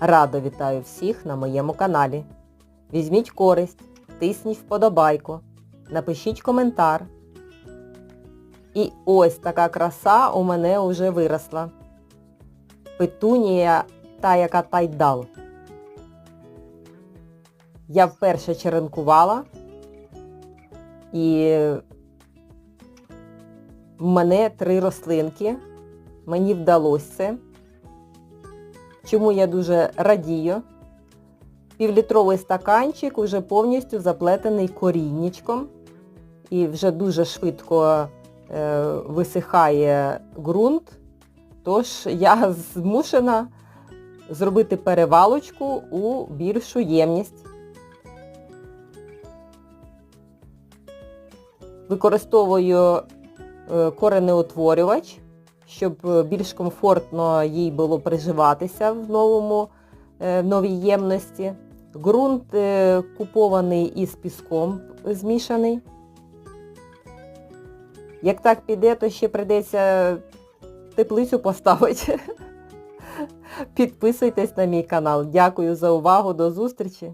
Радо вітаю всіх на моєму каналі. Візьміть користь, тисніть вподобайку, напишіть коментар. І ось така краса у мене вже виросла. Петунія та яка тайдал. Я вперше черенкувала і в мене три рослинки. Мені вдалося це. Чому я дуже радію. Півлітровий стаканчик уже повністю заплетений коріннячком і вже дуже швидко е, висихає ґрунт. Тож я змушена зробити перевалочку у більшу ємність. Використовую е, коренеутворювач, щоб е, більш комфортно їй було приживатися в новому, е, в новій ємності. Ґрунт е, купований із піском змішаний. Як так піде, то ще прийдеться теплицю поставити. Підписуйтесь на мій канал. Дякую за увагу. До зустрічі!